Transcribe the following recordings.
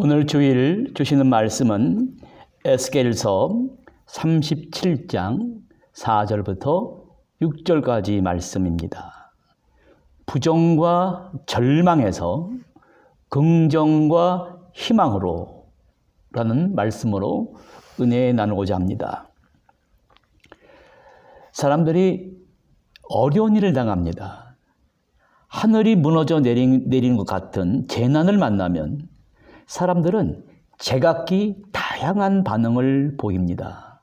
오늘 주일 주시는 말씀은 에스겔서 37장 4절부터 6절까지 말씀입니다. 부정과 절망에서 긍정과 희망으로 라는 말씀으로 은혜 나누고자 합니다. 사람들이 어려운 일을 당합니다. 하늘이 무너져 내린, 내리는 것 같은 재난을 만나면 사람들은 제각기 다양한 반응을 보입니다.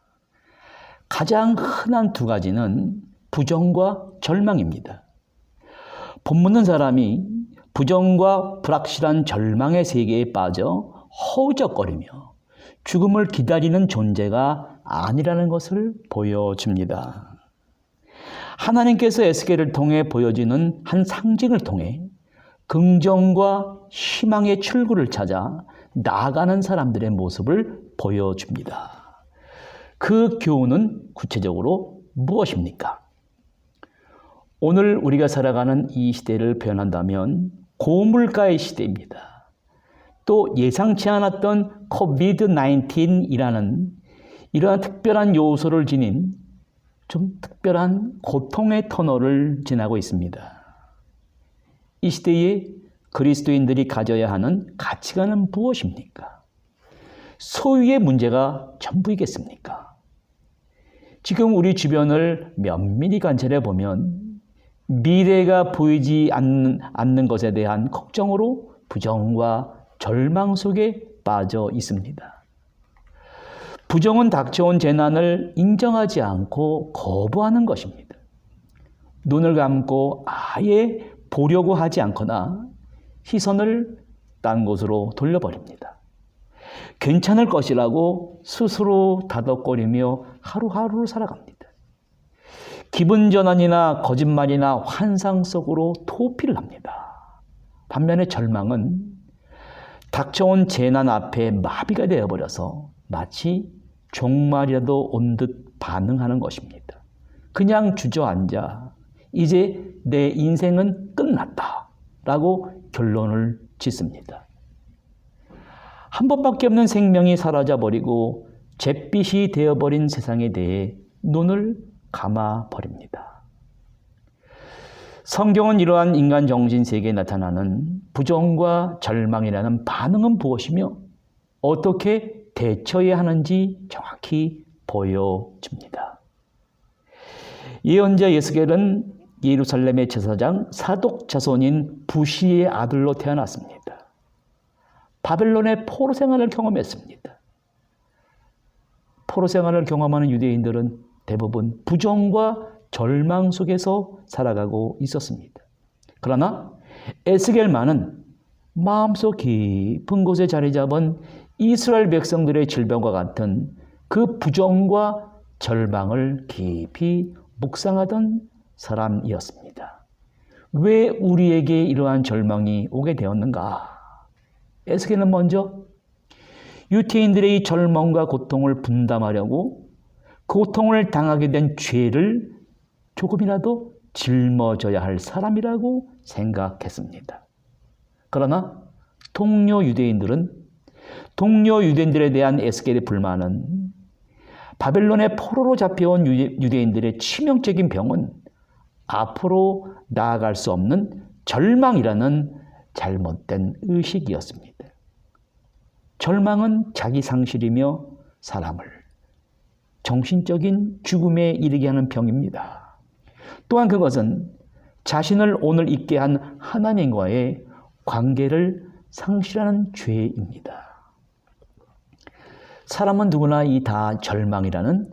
가장 흔한 두 가지는 부정과 절망입니다. 본 묻는 사람이 부정과 불확실한 절망의 세계에 빠져 허우적거리며 죽음을 기다리는 존재가 아니라는 것을 보여줍니다. 하나님께서 에스겔을 통해 보여지는 한 상징을 통해 긍정과 희망의 출구를 찾아 나아가는 사람들의 모습을 보여줍니다. 그 교훈은 구체적으로 무엇입니까? 오늘 우리가 살아가는 이 시대를 표현한다면 고물가의 시대입니다. 또 예상치 않았던 코비드-19이라는 이러한 특별한 요소를 지닌 좀 특별한 고통의 터널을 지나고 있습니다. 이 시대에 그리스도인들이 가져야 하는 가치관은 무엇입니까? 소유의 문제가 전부이겠습니까? 지금 우리 주변을 면밀히 관찰해 보면 미래가 보이지 않는, 않는 것에 대한 걱정으로 부정과 절망 속에 빠져 있습니다. 부정은 닥쳐온 재난을 인정하지 않고 거부하는 것입니다. 눈을 감고 아예 보려고 하지 않거나 시선을 딴 곳으로 돌려버립니다. 괜찮을 것이라고 스스로 다독거리며 하루하루를 살아갑니다. 기분 전환이나 거짓말이나 환상 속으로 토피를 합니다. 반면에 절망은 닥쳐온 재난 앞에 마비가 되어버려서 마치 종말이라도 온 듯 반응하는 것입니다. 그냥 주저앉아 이제 내 인생은 끝났다 라고 결론을 짓습니다. 한 번밖에 없는 생명이 사라져 버리고 잿빛이 되어버린 세상에 대해 눈을 감아 버립니다. 성경은 이러한 인간 정신 세계에 나타나는 부정과 절망이라는 반응은 무엇이며 어떻게 대처해야 하는지 정확히 보여줍니다. 예언자 예스겔은 예루살렘의 제사장 사독 자손인 부시의 아들로 태어났습니다. 바벨론의 포로 생활을 경험했습니다. 포로 생활을 경험하는 유대인들은 대부분 부정과 절망 속에서 살아가고 있었습니다. 그러나 에스겔만은 마음속 깊은 곳에 자리 잡은 이스라엘 백성들의 질병과 같은 그 부정과 절망을 깊이 묵상하던 사람이었습니다. 왜 우리에게 이러한 절망이 오게 되었는가? 에스겔은 먼저 유태인들의 절망과 고통을 분담하려고 고통을 당하게 된 죄를 조금이라도 짊어져야 할 사람이라고 생각했습니다. 그러나 동료 유대인들은 동료 유대인들에 대한 에스겔의 불만은 바벨론의 포로로 잡혀온 유대인들의 치명적인 병은 앞으로 나아갈 수 없는 절망이라는 잘못된 의식이었습니다. 절망은 자기 상실이며 사람을 정신적인 죽음에 이르게 하는 병입니다. 또한 그것은 자신을 오늘 있게 한 하나님과의 관계를 상실하는 죄입니다. 사람은 누구나 이 다 절망이라는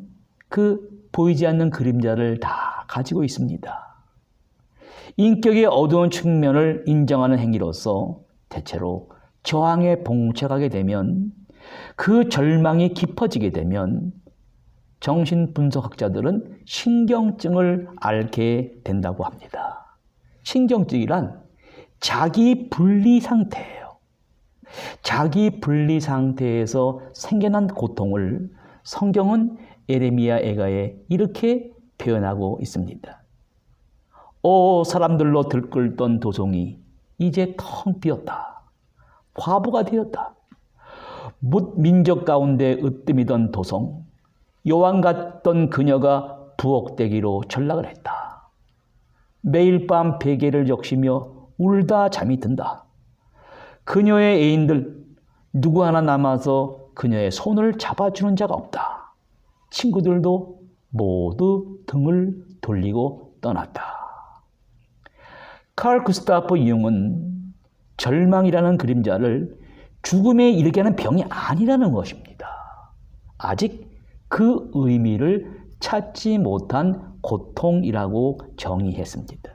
그 보이지 않는 그림자를 다 가지고 있습니다. 인격의 어두운 측면을 인정하는 행위로서 대체로 저항에 봉착하게 되면 그 절망이 깊어지게 되면 정신 분석학자들은 신경증을 앓게 된다고 합니다. 신경증이란 자기 분리 상태예요. 자기 분리 상태에서 생겨난 고통을 성경은 에레미야 애가에 이렇게 표현하고 있습니다. 오 사람들로 들끓던 도성이 이제 텅 비었다. 과부가 되었다. 묻 민족 가운데 으뜸이던 도성, 여왕 같던 그녀가 부엌대기로 전락을 했다. 매일 밤 베개를 적시며 울다 잠이 든다. 그녀의 애인들 누구 하나 남아서 그녀의 손을 잡아주는 자가 없다. 친구들도 모두 등을 돌리고 떠났다. 칼 구스타프 융은 절망이라는 그림자를 죽음에 이르게 하는 병이 아니라는 것입니다. 아직 그 의미를 찾지 못한 고통이라고 정의했습니다.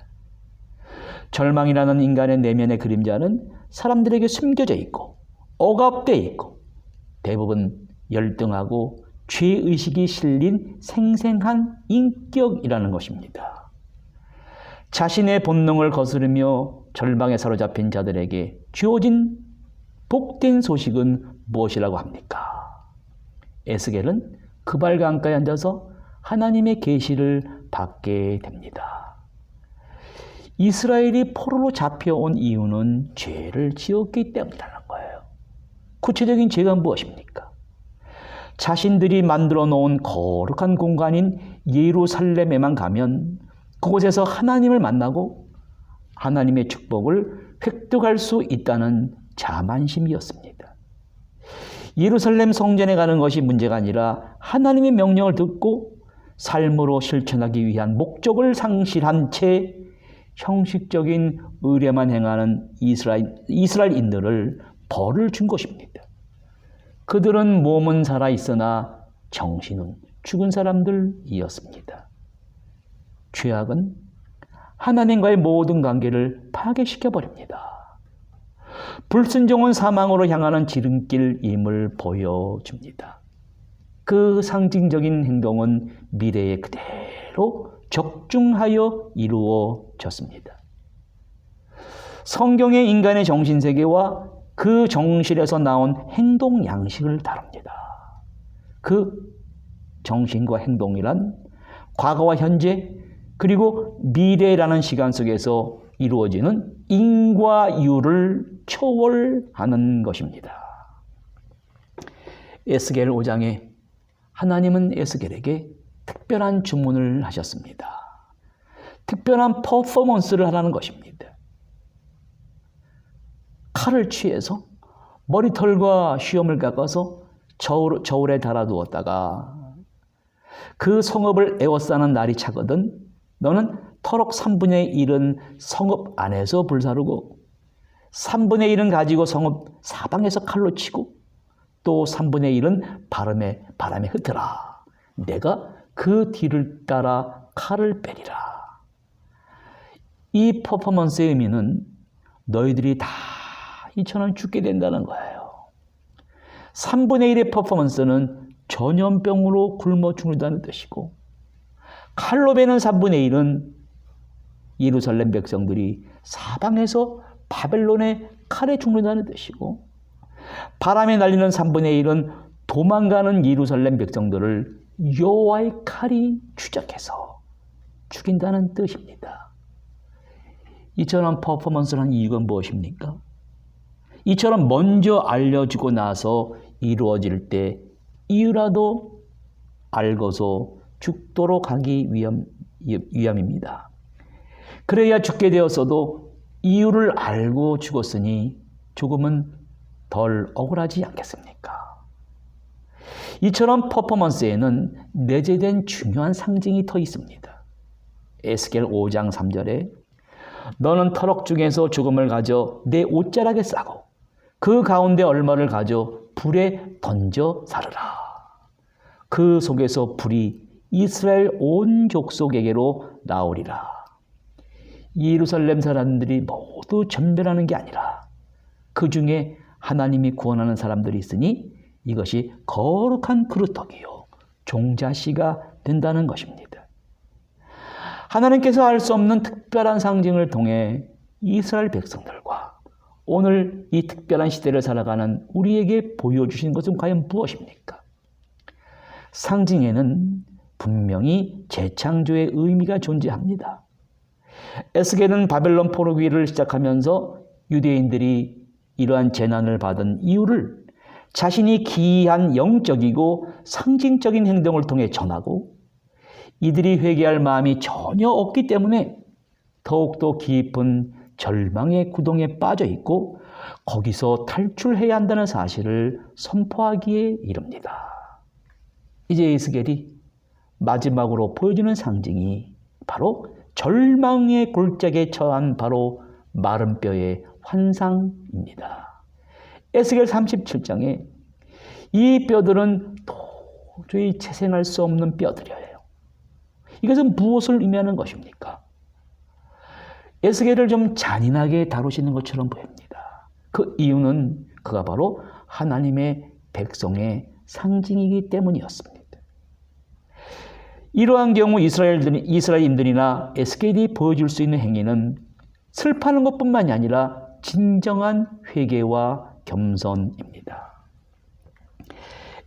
절망이라는 인간의 내면의 그림자는 사람들에게 숨겨져 있고 억압되어 있고 대부분 열등하고 죄의식이 실린 생생한 인격이라는 것입니다. 자신의 본능을 거스르며 절망에 사로잡힌 자들에게 주어진 복된 소식은 무엇이라고 합니까? 에스겔은 그발 강가에 앉아서 하나님의 계시를 받게 됩니다. 이스라엘이 포로로 잡혀온 이유는 죄를 지었기 때문이라는 거예요. 구체적인 죄가 무엇입니까? 자신들이 만들어 놓은 거룩한 공간인 예루살렘에만 가면 그곳에서 하나님을 만나고 하나님의 축복을 획득할 수 있다는 자만심이었습니다. 예루살렘 성전에 가는 것이 문제가 아니라 하나님의 명령을 듣고 삶으로 실천하기 위한 목적을 상실한 채 형식적인 의례만 행하는 이스라엘, 이스라엘인들을 벌을 준 것입니다. 그들은 몸은 살아 있으나 정신은 죽은 사람들이었습니다. 죄악은 하나님과의 모든 관계를 파괴시켜 버립니다. 불순종은 사망으로 향하는 지름길임을 보여줍니다. 그 상징적인 행동은 미래에 그대로 적중하여 이루어졌습니다. 성경의 인간의 정신세계와 그 정신에서 나온 행동 양식을 다룹니다. 그 정신과 행동이란 과거와 현재 그리고 미래라는 시간 속에서 이루어지는 인과 유를 초월하는 것입니다. 에스겔 5장에 하나님은 에스겔에게 특별한 주문을 하셨습니다. 특별한 퍼포먼스를 하라는 것입니다. 칼을 취해서 머리털과 쉬엄을 깎아서 저울, 저울에 달아두었다가 그 성읍을 에워싸는 날이 차거든 너는 터럭 3분의 1은 성읍 안에서 불사르고 3분의 1은 가지고 성읍 사방에서 칼로 치고 또 3분의 1은 바람에, 바람에 흩어라. 내가 그 뒤를 따라 칼을 빼리라. 이 퍼포먼스의 의미는 너희들이 다 이처럼 죽게 된다는 거예요. 3분의 1의 퍼포먼스는 전염병으로 굶어 죽는다는 뜻이고 칼로 베는 3분의 1은 예루살렘 백성들이 사방에서 바벨론의 칼에 죽는다는 뜻이고 바람에 날리는 3분의 1은 도망가는 예루살렘 백성들을 여호와의 칼이 추적해서 죽인다는 뜻입니다. 이처럼 퍼포먼스를 한 이유가 무엇입니까? 이처럼 먼저 알려주고 나서 이루어질 때 이유라도 알고서 죽도록 하기 위함, 위함입니다. 그래야 죽게 되었어도 이유를 알고 죽었으니 조금은 덜 억울하지 않겠습니까? 이처럼 퍼포먼스에는 내재된 중요한 상징이 더 있습니다. 에스겔 5장 3절에 너는 터럭 중에서 죽음을 가져 내 옷자락에 싸고 그 가운데 얼마를 가져 불에 던져 살으라. 그 속에서 불이 이스라엘 온 족속에게로 나오리라. 예루살렘 사람들이 모두 전멸하는 게 아니라 그 중에 하나님이 구원하는 사람들이 있으니 이것이 거룩한 그릇떡이요 종자씨가 된다는 것입니다. 하나님께서 알 수 없는 특별한 상징을 통해 이스라엘 백성들과 오늘 이 특별한 시대를 살아가는 우리에게 보여주신 것은 과연 무엇입니까? 상징에는 분명히 재창조의 의미가 존재합니다. 에스겔은 바벨론 포로기를 시작하면서 유대인들이 이러한 재난을 받은 이유를 자신이 기이한 영적이고 상징적인 행동을 통해 전하고 이들이 회개할 마음이 전혀 없기 때문에 더욱더 깊은 절망의 구동에 빠져 있고 거기서 탈출해야 한다는 사실을 선포하기에 이릅니다. 이제 에스겔이 마지막으로 보여주는 상징이 바로 절망의 골짜기에 처한 바로 마른 뼈의 환상입니다. 에스겔 37장에 이 뼈들은 도저히 재생할 수 없는 뼈들이에요. 이것은 무엇을 의미하는 것입니까? 에스겔을 좀 잔인하게 다루시는 것처럼 보입니다. 그 이유는 그가 바로 하나님의 백성의 상징이기 때문이었습니다. 이러한 경우 이스라엘들, 이스라엘인들 이나 에스겔이 보여줄 수 있는 행위는 슬퍼하는 것뿐만이 아니라 진정한 회개와 겸손입니다.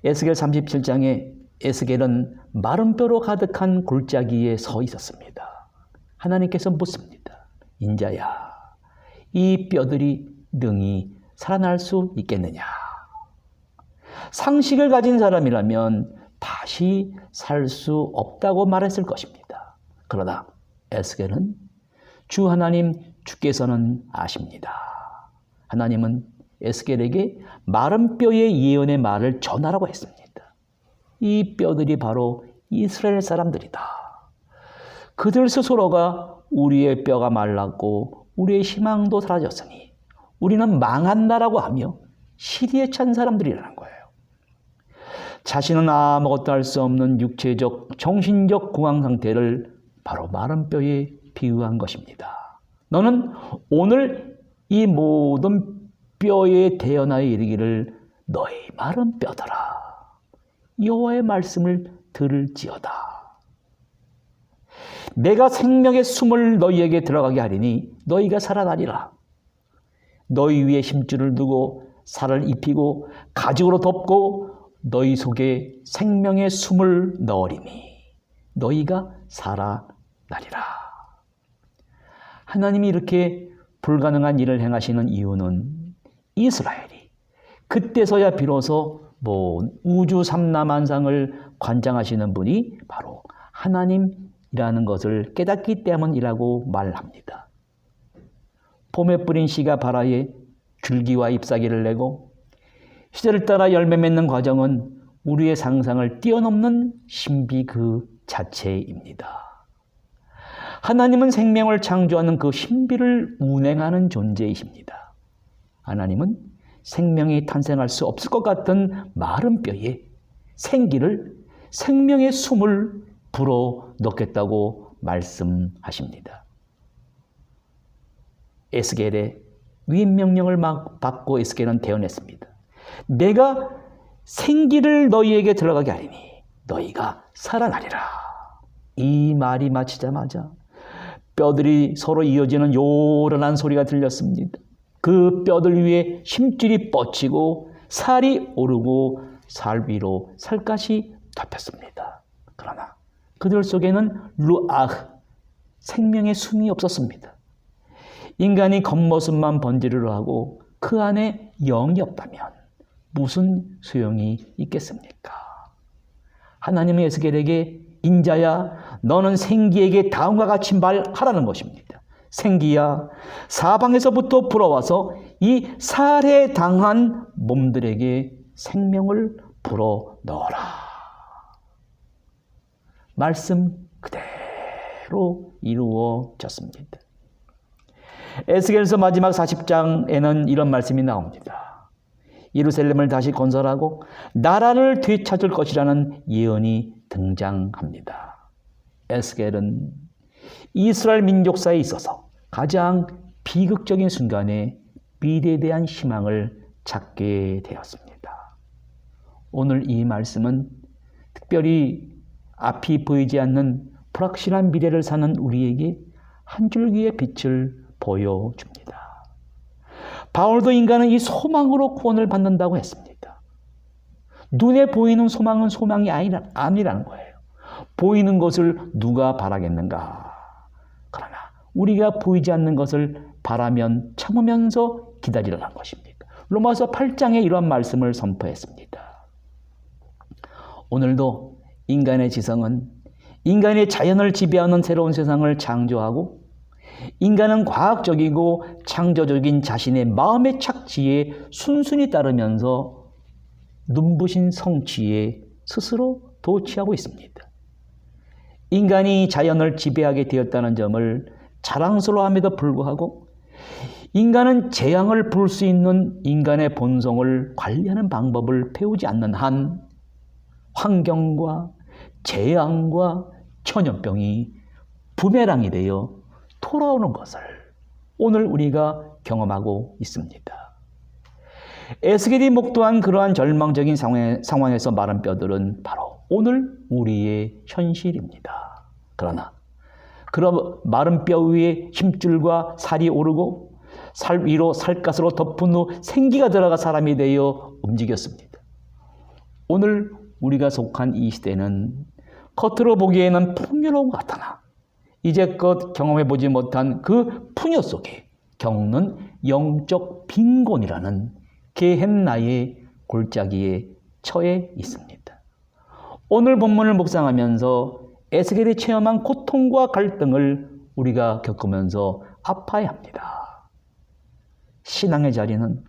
에스겔 37장에 에스겔은 마른 뼈로 가득한 골짜기에 서 있었습니다. 하나님께서 묻습니다. 인자야, 이 뼈들이 능히 살아날 수 있겠느냐? 상식을 가진 사람이라면 다시 살 수 없다고 말했을 것입니다. 그러나 에스겔은 주 하나님 주께서는 아십니다. 하나님은 에스겔에게 마른 뼈의 예언의 말을 전하라고 했습니다. 이 뼈들이 바로 이스라엘 사람들이다. 그들 스스로가 우리의 뼈가 말랐고 우리의 희망도 사라졌으니 우리는 망한다라고 하며 시리에 찬 사람들이라는 거예요. 자신은 아무것도 할 수 없는 육체적, 정신적 공황 상태를 바로 마른 뼈에 비유한 것입니다. 너는 오늘 이 모든 뼈에 대연하여 이르기를 너희 마른 뼈더라. 여호와의 말씀을 들을지어다. 내가 생명의 숨을 너희에게 들어가게 하리니 너희가 살아나리라. 너희 위에 힘줄을 두고 살을 입히고 가죽으로 덮고 너희 속에 생명의 숨을 넣으리니 너희가 살아나리라. 하나님이 이렇게 불가능한 일을 행하시는 이유는 이스라엘이 그때서야 비로소 뭐 우주 삼라만상을 관장하시는 분이 바로 하나님 이라는 것을 깨닫기 때문이라고 말합니다. 봄에 뿌린 씨가 바라에 줄기와 잎사귀를 내고 시절을 따라 열매 맺는 과정은 우리의 상상을 뛰어넘는 신비 그 자체입니다. 하나님은 생명을 창조하는 그 신비를 운행하는 존재이십니다. 하나님은 생명이 탄생할 수 없을 것 같은 마른 뼈에 생기를 생명의 숨을 불어 넣겠다고 말씀하십니다. 에스겔의 위임 명령을 막 받고 에스겔은 대언했습니다. 내가 생기를 너희에게 들어가게 하리니 너희가 살아나리라. 이 말이 마치자마자 뼈들이 서로 이어지는 요란한 소리가 들렸습니다. 그 뼈들 위에 힘줄이 뻗치고 살이 오르고 살 위로 살갗이 덮였습니다. 그러나 그들 속에는 루아흐 생명의 숨이 없었습니다. 인간이 겉모습만 번지르르 하고 그 안에 영이 없다면 무슨 소용이 있겠습니까? 하나님의 에스겔에게 인자야 너는 생기에게 다음과 같이 말하라는 것입니다. 생기야 사방에서부터 불어와서 이 살해당한 몸들에게 생명을 불어 넣어라. 말씀 그대로 이루어졌습니다. 에스겔서 마지막 40장에는 이런 말씀이 나옵니다. 예루살렘을 다시 건설하고 나라를 되찾을 것이라는 예언이 등장합니다. 에스겔은 이스라엘 민족사에 있어서 가장 비극적인 순간에 미래에 대한 희망을 찾게 되었습니다. 오늘 이 말씀은 특별히 앞이 보이지 않는 불확실한 미래를 사는 우리에게 한 줄기의 빛을 보여줍니다. 바울도 인간은 이 소망으로 구원을 받는다고 했습니다. 눈에 보이는 소망은 소망이 아니라는 거예요. 보이는 것을 누가 바라겠는가? 우리가 보이지 않는 것을 바라면 참으면서 기다리라는 것입니다. 로마서 8장에 이러한 말씀을 선포했습니다. 오늘도 인간의 지성은 인간의 자연을 지배하는 새로운 세상을 창조하고 인간은 과학적이고 창조적인 자신의 마음의 착지에 순순히 따르면서 눈부신 성취에 스스로 도취하고 있습니다. 인간이 자연을 지배하게 되었다는 점을 자랑스러워함에도 불구하고 인간은 재앙을 부를 수 있는 인간의 본성을 관리하는 방법을 배우지 않는 한 환경과 재앙과 천연병이 부메랑이 되어 돌아오는 것을 오늘 우리가 경험하고 있습니다. 에스겔이 목도한 그러한 절망적인 상황에서 마른 뼈들은 바로 오늘 우리의 현실입니다. 그러나 그런 마른 뼈 위에 힘줄과 살이 오르고 살 위로 살갗으로 덮은 후 생기가 들어가 사람이 되어 움직였습니다. 오늘 우리가 속한 이 시대는 겉으로 보기에는 풍요로운 것 같으나 이제껏 경험해 보지 못한 그 풍요 속에 겪는 영적 빈곤이라는 게헨나의 골짜기에 처해 있습니다. 오늘 본문을 묵상하면서 에스겔이 체험한 고통과 갈등을 우리가 겪으면서 아파야 합니다. 신앙의 자리는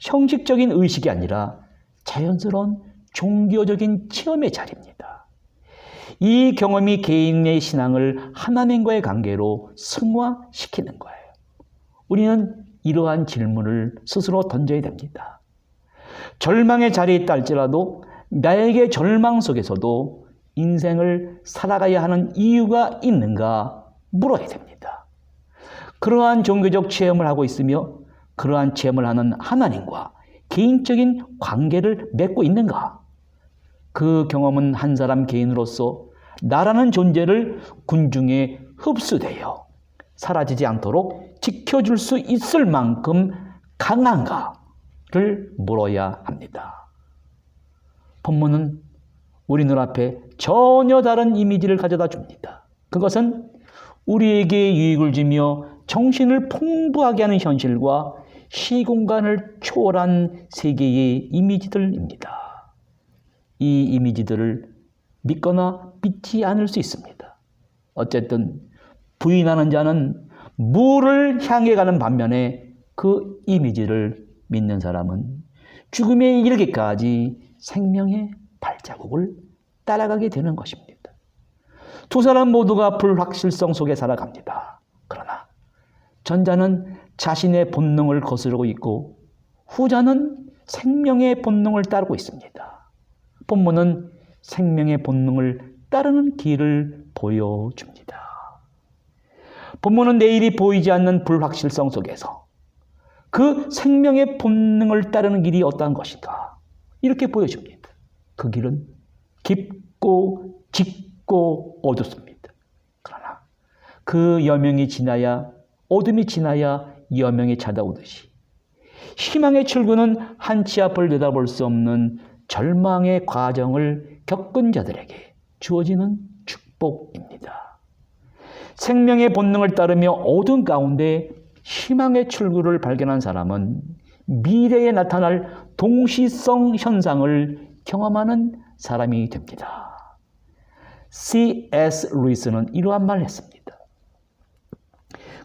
형식적인 의식이 아니라 자연스러운 종교적인 체험의 자리입니다. 이 경험이 개인의 신앙을 하나님과의 관계로 승화시키는 거예요. 우리는 이러한 질문을 스스로 던져야 됩니다. 절망의 자리에 있다 할지라도 나에게 절망 속에서도 인생을 살아가야 하는 이유가 있는가 물어야 됩니다. 그러한 종교적 체험을 하고 있으며 그러한 체험을 하는 하나님과 개인적인 관계를 맺고 있는가? 그 경험은 한 사람 개인으로서 나라는 존재를 군중에 흡수되어 사라지지 않도록 지켜줄 수 있을 만큼 강한가를 물어야 합니다. 본문은 우리 눈앞에 전혀 다른 이미지를 가져다 줍니다. 그것은 우리에게 유익을 주며 정신을 풍부하게 하는 현실과 시공간을 초월한 세계의 이미지들입니다. 이 이미지들을 믿거나 믿지 않을 수 있습니다. 어쨌든 부인하는 자는 물을 향해 가는 반면에 그 이미지를 믿는 사람은 죽음에 이르기까지 생명의 발자국을 따라가게 되는 것입니다. 두 사람 모두가 불확실성 속에 살아갑니다. 그러나 전자는 자신의 본능을 거스르고 있고 후자는 생명의 본능을 따르고 있습니다. 본문은 생명의 본능을 따르는 길을 보여줍니다. 본문은 내일이 보이지 않는 불확실성 속에서 그 생명의 본능을 따르는 길이 어떠한 것인가 이렇게 보여줍니다. 그 길은 깊고 짙고 어둡습니다. 그러나 그 여명이 지나야 어둠이 지나야 여명이 찾아오듯이 희망의 출구는 한치 앞을 내다볼 수 없는 절망의 과정을 겪은 자들에게 주어지는 축복입니다. 생명의 본능을 따르며 어둠 가운데 희망의 출구를 발견한 사람은 미래에 나타날 동시성 현상을 경험하는 사람이 됩니다. C.S. 루이스는 이러한 말을 했습니다.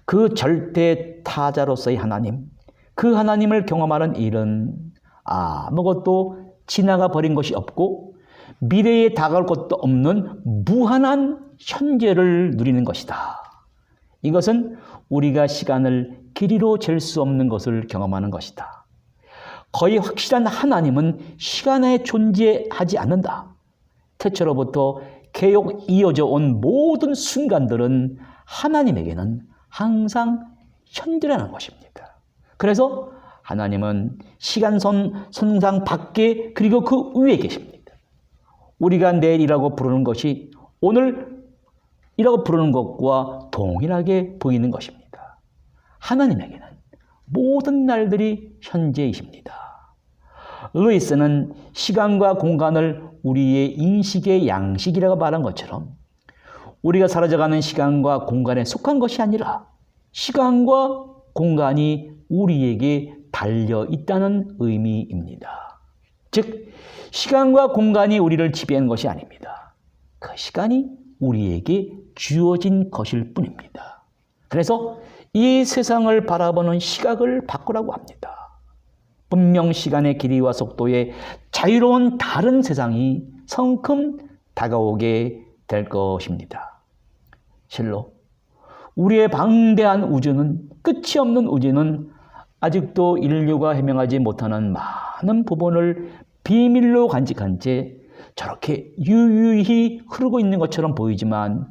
그 절대 타자로서의 하나님, 그 하나님을 경험하는 일은 아무것도 지나가 버린 것이 없고 미래에 다가올 것도 없는 무한한 현재를 누리는 것이다. 이것은 우리가 시간을 길이로 잴 수 없는 것을 경험하는 것이다. 거의 확실한 하나님은 시간에 존재하지 않는다. 태초로부터 계속 이어져 온 모든 순간들은 하나님에게는 항상 현재라는 것입니다. 그래서 하나님은 시간선 선상 밖에 그리고 그 위에 계십니다. 우리가 내일이라고 부르는 것이 오늘이라고 부르는 것과 동일하게 보이는 것입니다. 하나님에게는 모든 날들이 현재이십니다. 루이스는 시간과 공간을 우리의 인식의 양식이라고 말한 것처럼 우리가 사라져가는 시간과 공간에 속한 것이 아니라 시간과 공간이 우리에게 달려 있다는 의미입니다. 즉, 시간과 공간이 우리를 지배하는 것이 아닙니다. 그 시간이 우리에게 주어진 것일 뿐입니다. 그래서 이 세상을 바라보는 시각을 바꾸라고 합니다. 분명 시간의 길이와 속도에 자유로운 다른 세상이 성큼 다가오게 될 것입니다. 실로 우리의 방대한 우주는 끝이 없는 우주는 아직도 인류가 해명하지 못하는 많은 부분을 비밀로 간직한 채 저렇게 유유히 흐르고 있는 것처럼 보이지만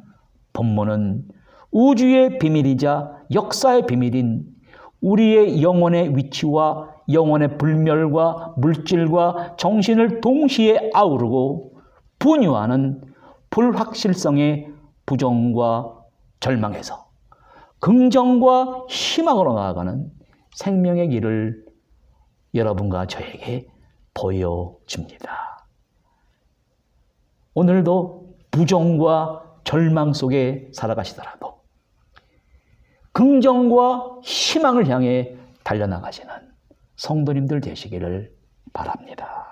본문은 우주의 비밀이자 역사의 비밀인 우리의 영혼의 위치와 영혼의 불멸과 물질과 정신을 동시에 아우르고 분유하는 불확실성의 부정과 절망에서 긍정과 희망으로 나아가는 생명의 길을 여러분과 저에게 보여줍니다. 오늘도 부정과 절망 속에 살아가시더라도 긍정과 희망을 향해 달려나가시는 성도님들 되시기를 바랍니다.